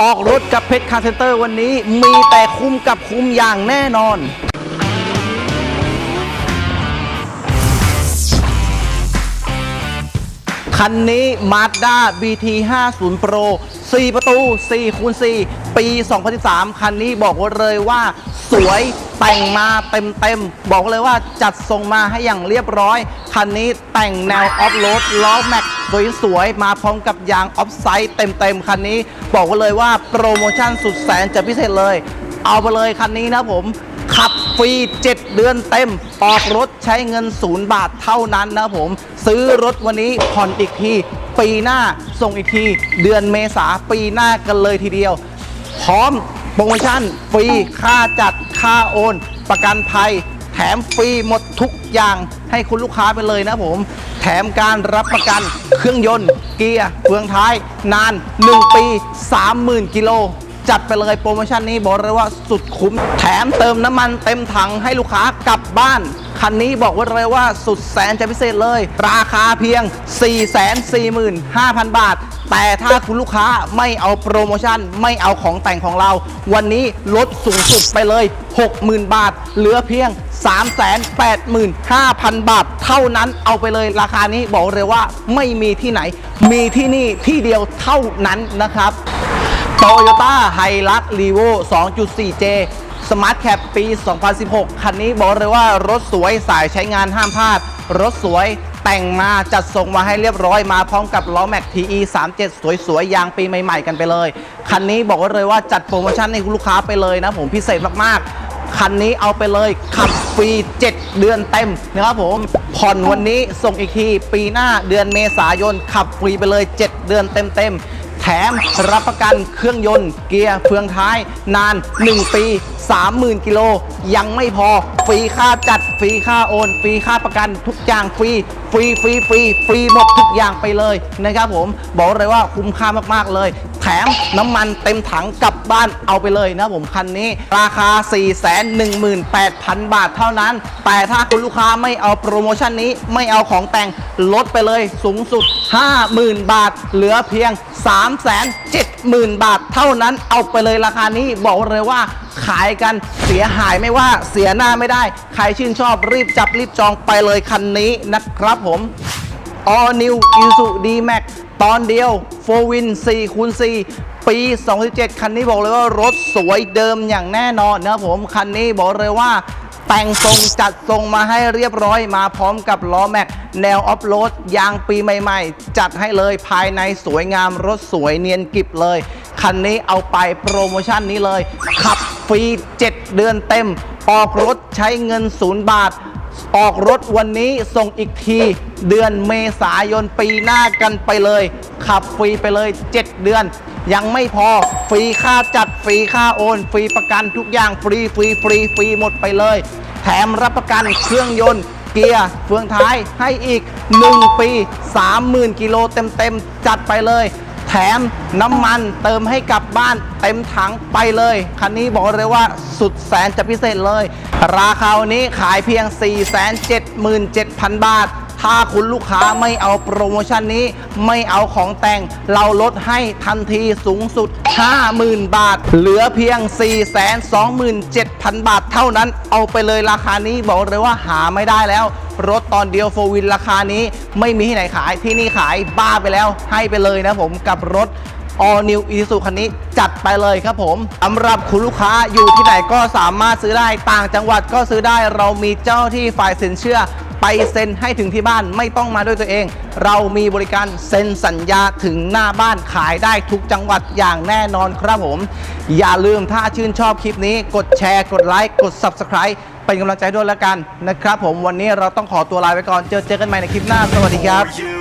ออกรถกับเพชรคาร์เซนเตอร์วันนี้มีแต่คุ้มกับคุ้มอย่างแน่นอน คันนี้ Mazda BT 50 Pro 4 ประตู4คูณ4 ปี 2013 คันนี้บอกว่าเลยว่าสวยแต่งมาเต็มเต็มๆ บอกเลยว่าจัดทรงมาให้อย่างเรียบร้อย คันนี้แต่งแนวออฟโรดล้อแม็กสวยๆ มาพร้อมกับยางออฟไซด์เต็มๆ คันนี้บอกว่าเลยว่าโปรโมชั่นสุดแสนจะพิเศษเลย เอาไปเลยคันนี้นะผมขับฟรี 7 เดือนเต็ม ออกรถใช้เงิน0บาทเท่านั้นนะผม ซื้อรถวันนี้ผ่อนอีกที ปีหน้าส่งอีกที เดือนเมษาปีหน้ากันเลยทีเดียว พร้อมโปรโมชั่นฟรีค่าจัดค่าโอน ประกันภัย แถมฟรีหมดทุกอย่างให้คุณลูกค้าไปเลยนะผม แถมการรับประกันเครื่องยนต์ เกียร์เฟืองท้าย นาน 1 ปี 30,000 กิโล จัดไปเลยโปรโมชั่นนี้บอกเลยว่าสุดคุ้มแถมเติมน้ำมันเต็มถังให้ลูกค้ากลับบ้านคันนี้บอกไว่าเลยว่าสุดแสนจะพิเศษเลย ราคาเพียง 445,000 บาท แต่ถ้าคุณลูกค้าไม่เอาโปรโมชั่นไม่เอาของแต่งของเรา วันนี้ลดสูงสุดไปเลย 60,000 บาท เหลือเพียง 385,000 บาท เท่านั้นเอาไปเลยราคานี้บอกเลยว่าไม่มีที่ไหน มีที่นี่ที่เดียวเท่านั้นนะครับ โตโยต้าไฮรักรีโว 2.4J Smart Cap ปี 2016 คันนี้บอกเลยว่ารถสวยสายใช้งานห้ามพลาด รถสวยแต่งมาจัดส่งมาให้เรียบร้อยมาพร้อมกับล้อแม็ก TE 37 สวยๆ ยางปีใหม่ๆ กันไปเลย คันนี้บอกเลยว่าจัดโปรโมชั่นให้คุณลูกค้าไปเลยนะผมพิเศษมากๆ คันนี้เอาไปเลยขับฟรี 7 เดือนเต็มนะครับผมผ่อนวันนี้ส่งอีกที ปีหน้าเดือนเมษายนขับฟรีไปเลย 7 เดือนเต็มๆ แถมรับประกันเครื่องยนต์เกียร์เฟืองท้าย นาน 1 ปี 30,000 กิโล ยังไม่พอ ฟรีค่าจัด ฟรีค่าโอน ฟรีค่าประกันทุกอย่างฟรี ฟรีฟรีฟรีฟรีหมดทุกอย่างไปเลยนะครับผม บอกเลยว่าคุ้มค่ามากๆเลย ถมน้ำมันเต็มถังกลับบ้านเอาไปเลยนะผมคันนี้ ราคา 418,000 บาทเท่านั้น แต่ถ้าคุณลูกค้าไม่เอาโปรโมชั่นนี้ไม่เอาของแต่งลดไปเลยสูงสุด 50,000 บาท เหลือเพียง 370,000 บาทเท่านั้นเอาไปเลยราคานี้บอกเลยว่าขายกันเสียหายไม่ว่าเสียหน้าไม่ได้ ใครชื่นชอบรีบจับรีบจองไปเลยคันนี้นะครับผม All New Isuzu D-Max ตอนเดียว 4 Win 4คูณ4ปี 2017 คันนี้บอกเลยว่ารถสวยเดิมอย่างแน่นอนนะผมคันนี้บอกเลยว่าแต่งทรงจัดทรงมาให้เรียบร้อยมาพร้อมกับล้อแม็กแนวออฟโรดยางปีใหม่ๆ จัดให้เลยภายในสวยงามรถสวยเนียนกริบเลย คันนี้เอาไปโปรโมชั่นนี้เลย ขับฟรี 7 เดือนเต็ม ออกรถใช้เงิน 0 บาท ออกรถวันนี้ส่งอีกทีเดือนเมษายนปีหน้ากันไปเลย ขับฟรีไปเลย 7 เดือน ยังไม่พอฟรีค่าจัดฟรีค่าโอน ฟรีประกันทุกอย่างฟรีฟรีฟรีฟรีหมดไปเลย แถมรับประกันเครื่องยนต์เกียร์เฟืองท้ายให้อีก 1 ปี 30,000 กิโลเต็มๆ จัดไปเลย มน้ำมันเติมให้กลับบ้านเต็มถังไปเลย คันนี้บอกเลยว่าสุดแสนจะพิเศษเลย ราคานี้ขายเพียง 477,000 บาท ถ้าคุณลูกค้าไม่เอาโปรโมชั่นนี้ ไม่เอาของแต่ง เราลดให้ทันทีสูงสุด 50,000 บาท เหลือเพียง 427,000 บาทเท่านั้น เอาไปเลยราคานี้บอกเลยว่าหาไม่ได้แล้ว รถตอนเดียวโฟวินราคานี้ ไม่มีที่ไหนขายที่นี่ขายบ้าไปแล้วให้ไปเลยนะผมกับรถ All New Isuzu คันนี้จัดไปเลยครับผมสำหรับคุณลูกค้าอยู่ที่ไหนก็สามารถซื้อได้ต่างจังหวัดก็ซื้อได้เรามีเจ้าที่ฝ่ายสินเชื่อ ไปเซ็นให้ถึงที่บ้านไม่ต้องมาด้วยตัวเอง เรามีบริการเซ็นสัญญาถึงหน้าบ้านขายได้ทุกจังหวัดอย่างแน่นอนครับผม อย่าลืมถ้าชื่นชอบคลิปนี้ กดแชร์ กดไลค์กด Subscribe เป็นกำลังใจด้วยแล้วกันนะครับผมวันนี้เราต้องขอตัวลาไปก่อนเจอเจอกันใหม่ในคลิปหน้าสวัสดีครับ